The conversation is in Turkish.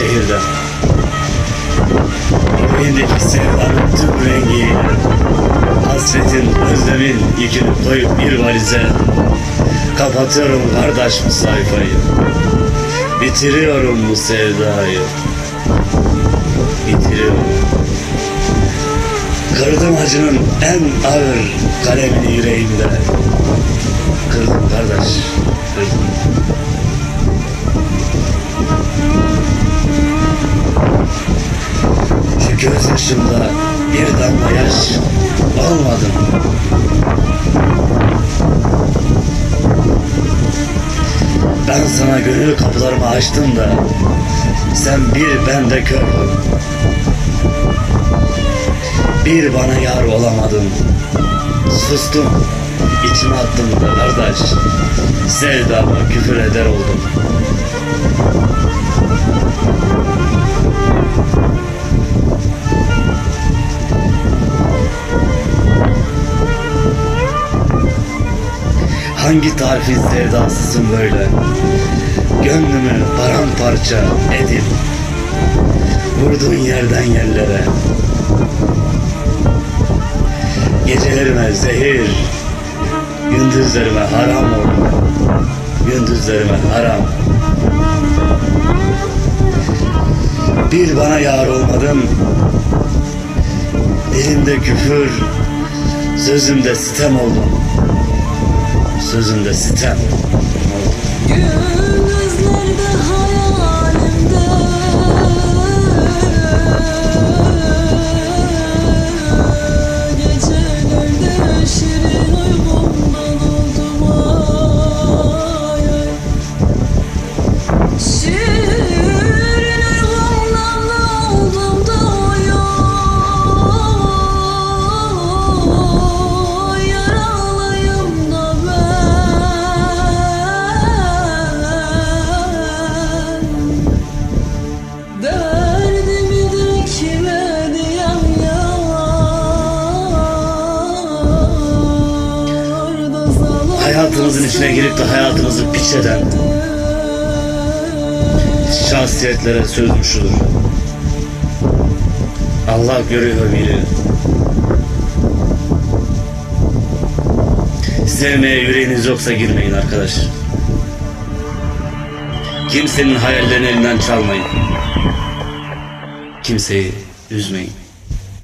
Şehirden. Yüreğindeki sevdanın tüm rengiyle Hasretin, özlemin yükünü koyup bir valize. Kapatıyorum kardeş bu sayfayı. Bitiriyorum bu sevdayı. Bitiriyorum. Kırdım acının en ağır kalemini yüreğimde. Kırdım kardeş, kırdım gözyaşımda bir damla yaş almadım. Ben sana gönül kapılarımı açtım da sen bir bende kördün. Bir bana yar olamadın. Sustum, içime attım da kardeş. Sevdama küfür eder oldum. Hangi tarifin sevdasısın böyle? Gönlümü paramparça edip Vurduğun yerden yerlere. Gecelerime zehir Gündüzlerime haram oldu Gündüzlerime haram. Bir bana yar olmadın. Dilimde küfür Sözümde sitem oldun Sözümde sitem Hayatınızın içine girip de hayatınızı piç eden şahsiyetlere sözmüşüdür. Allah görüyor bilir. Sevmeye yüreğiniz yoksa girmeyin arkadaş. Kimsenin hayallerini elinden çalmayın. Kimseyi üzmeyin.